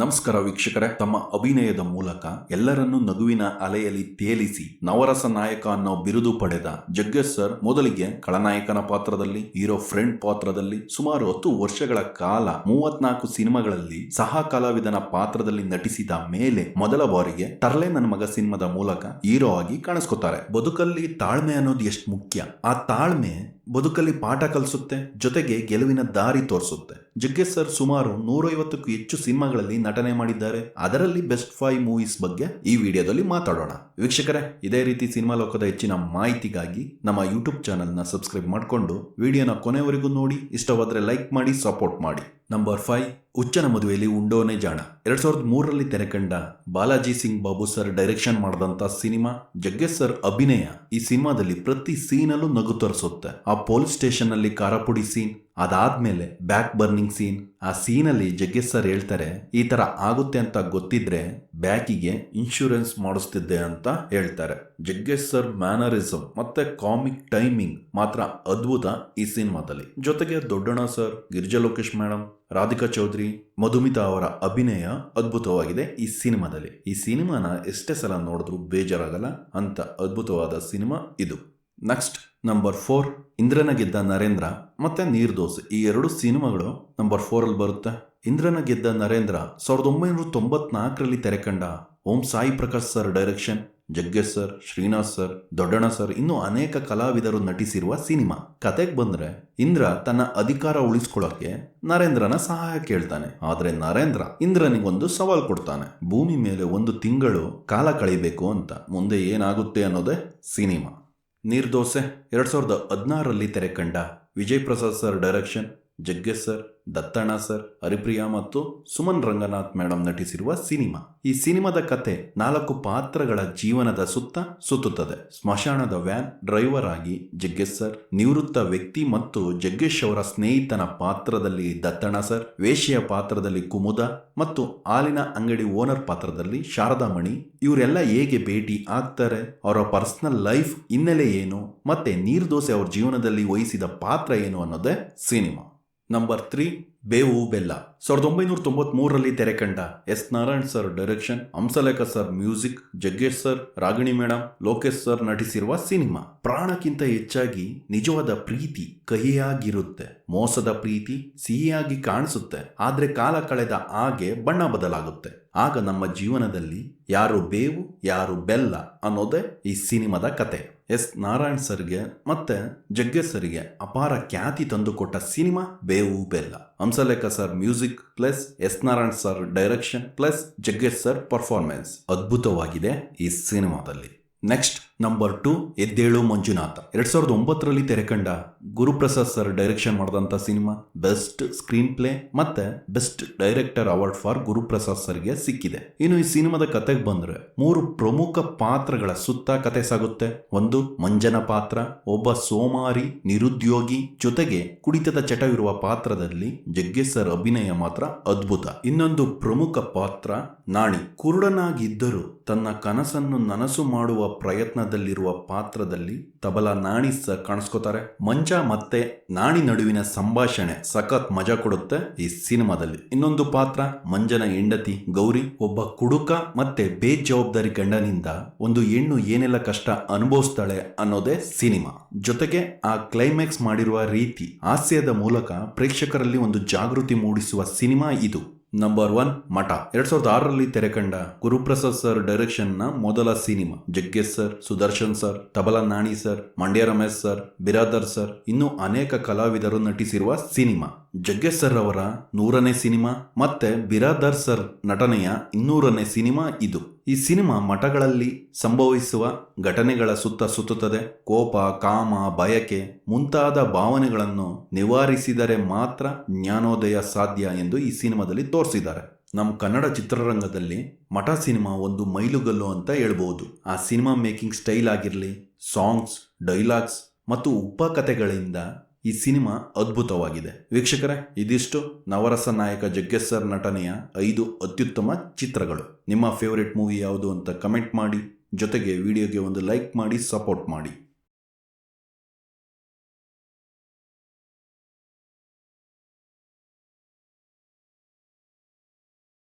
ನಮಸ್ಕಾರ ವೀಕ್ಷಕರೇ. ತಮ್ಮ ಅಭಿನಯದ ಮೂಲಕ ಎಲ್ಲರನ್ನೂ ನಗುವಿನ ಅಲೆಯಲ್ಲಿ ತೇಲಿಸಿ ನವರಸ ನಾಯಕ ಅನ್ನೋ ಬಿರುದು ಪಡೆದ ಜಗ್ಗೇಶ್ ಸರ್ ಮೊದಲಿಗೆ ಖಳನಾಯಕನ ಪಾತ್ರದಲ್ಲಿ, ಹೀರೋ ಫ್ರೆಂಡ್ ಪಾತ್ರದಲ್ಲಿ ಸುಮಾರು ಹತ್ತು ವರ್ಷಗಳ ಕಾಲ ಮೂವತ್ನಾಲ್ಕು ಸಿನಿಮಾಗಳಲ್ಲಿ ಸಹ ಕಲಾವಿದನ ಪಾತ್ರದಲ್ಲಿ ನಟಿಸಿದ ಮೇಲೆ ಮೊದಲ ಬಾರಿಗೆ ತರ್ಲೆ ನನ್ನ ಮಗ ಸಿನಿಮಾದ ಮೂಲಕ ಹೀರೋ ಆಗಿ ಕಾಣಿಸ್ಕೊತಾರೆ. ಬದುಕಲ್ಲಿ ತಾಳ್ಮೆ ಅನ್ನೋದು ಎಷ್ಟು ಮುಖ್ಯ? ಆ ತಾಳ್ಮೆ ಬದುಕಲ್ಲಿ ಪಾಠ ಕಲಿಸುತ್ತೆ, ಜೊತೆಗೆ ಗೆಲುವಿನ ದಾರಿ ತೋರಿಸುತ್ತೆ. ಜಗ್ಗೇಶ್ ಸರ್ ಸುಮಾರು ನೂರೈವತ್ತಕ್ಕೂ ಹೆಚ್ಚು ಸಿನಿಮಾಗಳಲ್ಲಿ ನಟನೆ ಮಾಡಿದ್ದಾರೆ. ಅದರಲ್ಲಿ ಬೆಸ್ಟ್ ಫೈವ್ ಮೂವೀಸ್ ಬಗ್ಗೆ ಈ ವಿಡಿಯೋದಲ್ಲಿ ಮಾತಾಡೋಣ. ವೀಕ್ಷಕರೇ, ಇದೇ ರೀತಿ ಸಿನಿಮಾ ಲೋಕದ ಹೆಚ್ಚಿನ ಮಾಹಿತಿಗಾಗಿ ನಮ್ಮ ಯೂಟ್ಯೂಬ್ ಚಾನೆಲ್ನ ಸಬ್ಸ್ಕ್ರೈಬ್ ಮಾಡಿಕೊಂಡು, ವಿಡಿಯೋನ ಕೊನೆವರೆಗೂ ನೋಡಿ, ಇಷ್ಟವಾದರೆ ಲೈಕ್ ಮಾಡಿ ಸಪೋರ್ಟ್ ಮಾಡಿ. ನಂಬರ್ ಫೈವ್ ಹುಚ್ಚನ ಮದುವೆಯಲ್ಲಿ ಉಂಡೋನೆ ಜಾಣ. ಎರಡು ಸಾವಿರದ ಮೂರರಲ್ಲಿ ತೆರೆಕಂಡ ಬಾಲಾಜಿ ಸಿಂಗ್ ಬಾಬು ಸರ್ ಡೈರೆಕ್ಷನ್ ಮಾಡಿದಂತ ಸಿನಿಮಾ ಜಗ್ಗೇಶ್ ಸರ್ ಅಭಿನಯ. ಈ ಸಿನಿಮಾದಲ್ಲಿ ಪ್ರತಿ ಸೀನಲ್ಲೂ ನಗು ತರಿಸುತ್ತೆ. ಆ ಪೊಲೀಸ್ ಸ್ಟೇಷನ್ ಅಲ್ಲಿ ಕಾರಪುಡಿ ಸೀನ್, ಅದಾದ್ಮೇಲೆ ಬ್ಯಾಕ್ ಬರ್ನಿಂಗ್ ಸೀನ್. ಆ ಸೀನಲ್ಲಿ ಜಗ್ಗೇಶ್ ಸರ್ ಹೇಳ್ತಾರೆ, ಈ ತರ ಆಗುತ್ತೆ ಅಂತ ಗೊತ್ತಿದ್ರೆ ಬ್ಯಾಕಿಗೆ ಇನ್ಶೂರೆನ್ಸ್ ಮಾಡಿಸ್ತಿದ್ದೆ ಅಂತ ಹೇಳ್ತಾರೆ. ಜಗ್ಗೇಶ್ ಸರ್ ಮ್ಯಾನರಿಸಮ್ ಮತ್ತೆ ಕಾಮಿಕ್ ಟೈಮಿಂಗ್ ಮಾತ್ರ ಅದ್ಭುತ ಈ ಸಿನಿಮಾದಲ್ಲಿ. ಜೊತೆಗೆ ದೊಡ್ಡಣ್ಣ ಸರ್, ಗಿರಿಜಾ ಲೋಕೇಶ್ ಮೇಡಮ್ ರಾಧಿಕಾ ಚೌಧರಿ, ಮಧುಮಿತಾ ಅವರ ಅಭಿನಯ ಅದ್ಭುತವಾಗಿದೆ ಈ ಸಿನಿಮಾದಲ್ಲಿ. ಈ ಸಿನಿಮಾನ ಎಷ್ಟೇ ಸಲ ನೋಡಿದ್ರೂ ಬೇಜಾರಾಗಲ್ಲ ಅಂತ ಅದ್ಭುತವಾದ ಸಿನಿಮಾ ಇದು. ನೆಕ್ಸ್ಟ್ ನಂಬರ್ ಫೋರ್ ಇಂದ್ರನ ಗೆದ್ದ ನರೇಂದ್ರ ಮತ್ತೆ ನೀರ್ದೋಸ್ ಈ ಎರಡು ಸಿನಿಮಾಗಳು ನಂಬರ್ ಫೋರ್ ಅಲ್ಲಿ ಬರುತ್ತೆ. ಇಂದ್ರನ ಗೆದ್ದ ನರೇಂದ್ರ ಸಾವಿರದ ಒಂಬೈನೂರ ತೊಂಬತ್ನಾಲ್ಕರಲ್ಲಿ ತೆರೆಕಂಡ Om Sai Prakash sir direction Jaggesh sir, Srinath sir, Doddanna sir, ಇನ್ನೂ ಅನೇಕ ಕಲಾವಿದರು ನಟಿಸಿರುವ ಸಿನಿಮಾ. ಕತೆಗೆ ಬಂದ್ರೆ ಇಂದ್ರ ತನ್ನ ಅಧಿಕಾರ ಉಳಿಸ್ಕೊಳ್ಳೋಕೆ ನರೇಂದ್ರನ ಸಹಾಯ ಕೇಳ್ತಾನೆ. ಆದರೆ ನರೇಂದ್ರ ಇಂದ್ರನಿಗೊಂದು ಸವಾಲ್ ಕೊಡ್ತಾನೆ. ಭೂಮಿ ಮೇಲೆ ಒಂದು ತಿಂಗಳು ಕಾಲ ಕಳಿಬೇಕು ಅಂತ. ಮುಂದೆ ಏನಾಗುತ್ತೆ ಅನ್ನೋದೇ ಸಿನಿಮಾ. ನೀರ್ದೋಸೆ. ಎರಡ್ ಸಾವಿರದ ಹದಿನಾರರಲ್ಲಿ ತೆರೆಕಂಡ Vijay Prasad sir direction, Jaggesh sir Dattanna sir, Haripriya ಮತ್ತು ಸುಮನ್ ರಂಗನಾಥ್ ಮೇಡಮ್ ನಟಿಸಿರುವ ಸಿನಿಮಾ. ಈ ಸಿನಿಮಾದ ಕತೆ ನಾಲ್ಕು ಪಾತ್ರಗಳ ಜೀವನದ ಸುತ್ತ ಸುತ್ತುತ್ತದೆ. ಸ್ಮಶಾನದ ವ್ಯಾನ್, ಡ್ರೈವರ್ ಆಗಿ ಜಗ್ಗೇಶ್ ಸರ್, ನಿವೃತ್ತ ವ್ಯಕ್ತಿ ಮತ್ತು ಜಗ್ಗೇಶ್ ಅವರ ಸ್ನೇಹಿತನ ಪಾತ್ರದಲ್ಲಿ ದತ್ತಣ್ಣ ಸರ್ ವೇಶ್ಯ ಪಾತ್ರದಲ್ಲಿ ಕುಮುದ ಮತ್ತು ಹಾಲಿನ ಅಂಗಡಿ ಓನರ್ ಪಾತ್ರದಲ್ಲಿ ಶಾರದಾಮಣಿ. ಇವರೆಲ್ಲ ಹೇಗೆ ಭೇಟಿ ಆಗ್ತಾರೆ, ಅವರ ಪರ್ಸನಲ್ ಲೈಫ್ ಹಿನ್ನೆಲೆ ಏನು, ಮತ್ತೆ ನೀರ್ದೋಸೆ ಅವ್ರ ಜೀವನದಲ್ಲಿ ವಹಿಸಿದ ಪಾತ್ರ ಏನು ಅನ್ನೋದೇ ಸಿನಿಮಾ. ನಂಬರ್ ತ್ರೀ ಬೇವು ಬೆಲ್ಲ. ಸಾವಿರದ ಒಂಬೈನೂರ ತೊಂಬತ್ ತೆರೆ ತೆರೆಕಂಡ S. Narayan sir direction, Hamsalekha sir music, Jaggesh sir, Ragini madam Lokesh sir ನಟಿಸಿರುವ cinema. ಪ್ರಾಣಕ್ಕಿಂತ ಹೆಚ್ಚಾಗಿ ನಿಜವಾದ ಪ್ರೀತಿ ಕಹಿಯಾಗಿರುತ್ತೆ. ಮೋಸದ ಪ್ರೀತಿ ಸಿಹಿಯಾಗಿ ಕಾಣಿಸುತ್ತೆ. ಆದ್ರೆ ಕಾಲ ಕಳೆದ ಹಾಗೆ ಬಣ್ಣ ಬದಲಾಗುತ್ತೆ. ಆಗ ನಮ್ಮ ಜೀವನದಲ್ಲಿ ಯಾರು ಬೇವು, ಯಾರು ಬೆಲ್ಲ ಅನ್ನೋದೇ ಈ ಸಿನಿಮಾದ ಕತೆ. ಎಸ್. ನಾರಾಯಣ್ ಸರ್ಗೆ ಮತ್ತೆ ಜಗ್ಗೇಶ್ ಸರ್ಗೆ ಅಪಾರ ಖ್ಯಾತಿ ತಂದುಕೊಟ್ಟ cinema Bevu Bella. Hamsalekha sir music plus S Narayan sir direction plus Jaggesh sir performance ಅದ್ಭುತವಾಗಿದೆ ಈ ಸಿನಿಮಾದಲ್ಲಿ ನೆಕ್ಸ್ಟ್ ನಂಬರ್ ಟು ಎದ್ದೇಳು ಮಂಜುನಾಥ. ಎರಡ್ ಸಾವಿರದ ಒಂಬತ್ತರಲ್ಲಿ ತೆರೆಕಂಡ ಗುರುಪ್ರಸಾದ್ ಸರ್ ಡೈರೆಕ್ಷನ್ ಮಾಡಿದಂಥ ಸಿನಿಮಾ ಬೆಸ್ಟ್ ಸ್ಕ್ರೀನ್ ಪ್ಲೇ ಮತ್ತೆ best director award for Guruprasad ಸರ್ಗೆ ಸಿಕ್ಕಿದೆ. ಇನ್ನು ಈ ಸಿನಿಮಾದ ಕತೆಗೆ ಬಂದ್ರೆ ಮೂರು ಪ್ರಮುಖ ಪಾತ್ರಗಳ ಸುತ್ತ ಕತೆ ಸಾಗುತ್ತೆ. ಒಂದು, ಮಂಜನ ಪಾತ್ರ, ಒಬ್ಬ ಸೋಮಾರಿ, ನಿರುದ್ಯೋಗಿ, ಜೊತೆಗೆ ಕುಡಿತದ ಚಟವಿರುವ ಪಾತ್ರದಲ್ಲಿ ಜಗ್ಗೇಶ್ ಸರ್ ಅಭಿನಯ ಮಾತ್ರ ಅದ್ಭುತ. ಇನ್ನೊಂದು ಪ್ರಮುಖ ಪಾತ್ರ ನಾಣಿ. ಕುರುಡನಾಗಿದ್ದರೂ ತನ್ನ ಕನಸನ್ನು ನನಸು ಮಾಡುವ ಪ್ರಯತ್ನದಲ್ಲಿರುವ ಪಾತ್ರದಲ್ಲಿ ತಬಲ ನಾಣಿ ಸಹ ಕಾಣಿಸ್ಕೋತಾರೆ. ಮಂಚ ಮತ್ತೆ ನಾಣಿ ನಡುವಿನ ಸಂಭಾಷಣೆ ಸಖತ್ ಮಜಾ ಕೊಡುತ್ತೆ ಈ ಸಿನಿಮಾದಲ್ಲಿ. ಇನ್ನೊಂದು ಪಾತ್ರ, ಮಂಜನ ಹೆಂಡತಿ ಗೌರಿ, ಒಬ್ಬ ಕುಡುಕ ಮತ್ತೆ ಬೇಜವಾಬ್ದಾರಿ ಗಂಡನಿಂದ ಒಂದು ಹೆಣ್ಣು ಏನೆಲ್ಲ ಕಷ್ಟ ಅನುಭವಿಸ್ತಾಳೆ ಅನ್ನೋದೇ ಸಿನಿಮಾ. ಜೊತೆಗೆ ಆ ಕ್ಲೈಮ್ಯಾಕ್ಸ್ ಮಾಡಿರುವ ರೀತಿ ಹಾಸ್ಯದ ಮೂಲಕ ಪ್ರೇಕ್ಷಕರಲ್ಲಿ ಒಂದು ಜಾಗೃತಿ ಮೂಡಿಸುವ ಸಿನಿಮಾ ಇದು. ನಂಬರ್ ಒನ್ ಮಠ. ಎರಡ್ ಸಾವಿರದ ಆರರಲ್ಲಿ ತೆರೆಕಂಡ ಗುರುಪ್ರಸಾದ್ ಸರ್ ಡೈರೆಕ್ಷನ್ನ ಮೊದಲ cinema. Jaggesh sir Sudarshan sir Tabla Nani sir Mandya Ramesh sir Biradar sir ಇನ್ನೂ ಅನೇಕ ಕಲಾವಿದರು ನಟಿಸಿರುವ ಸಿನಿಮಾ. ಜಗ್ಗೇಶ್ ಸರ್ ಅವರ ನೂರನೇ ಸಿನಿಮಾ ಮತ್ತೆ ಬಿರಾದರ್ ಸರ್ ನಟನೆಯ ಇನ್ನೂರನೇ ಸಿನಿಮಾ ಇದು. ಈ ಸಿನಿಮಾ ಮಠಗಳಲ್ಲಿ ಸಂಭವಿಸುವ ಘಟನೆಗಳ ಸುತ್ತ ಸುತ್ತುತ್ತದೆ. ಕೋಪ, ಕಾಮ, ಬಯಕೆ ಮುಂತಾದ ಭಾವನೆಗಳನ್ನು ನಿವಾರಿಸಿದರೆ ಮಾತ್ರ ಜ್ಞಾನೋದಯ ಸಾಧ್ಯ ಎಂದು ಈ ಸಿನಿಮಾದಲ್ಲಿ ತೋರಿಸಿದ್ದಾರೆ. ನಮ್ಮ ಕನ್ನಡ ಚಿತ್ರರಂಗದಲ್ಲಿ ಮಠ ಸಿನಿಮಾ ಒಂದು ಮೈಲುಗಲ್ಲು ಅಂತ ಹೇಳ್ಬೋದು. ಆ ಸಿನಿಮಾ ಮೇಕಿಂಗ್ ಸ್ಟೈಲ್ ಆಗಿರಲಿ, ಸಾಂಗ್ಸ್, ಡೈಲಾಗ್ಸ್ ಮತ್ತು ಉಪಕಥೆಗಳಿಂದ ಈ ಸಿನಿಮಾ ಅದ್ಭುತವಾಗಿದೆ. ವೀಕ್ಷಕರೇ, ಇದಿಷ್ಟು ನವರಸ ನಾಯಕ ಜಗ್ಗೇಶ್ ಸರ್ ನಟನೆಯ ಐದು ಅತ್ಯುತ್ತಮ ಚಿತ್ರಗಳು. ನಿಮ್ಮ ಫೇವರೆಟ್ ಮೂವಿ ಯಾವುದು ಅಂತ ಕಮೆಂಟ್ ಮಾಡಿ. ಜೊತೆಗೆ ವಿಡಿಯೋಗೆ ಒಂದು ಲೈಕ್ ಮಾಡಿ ಸಪೋರ್ಟ್ ಮಾಡಿ.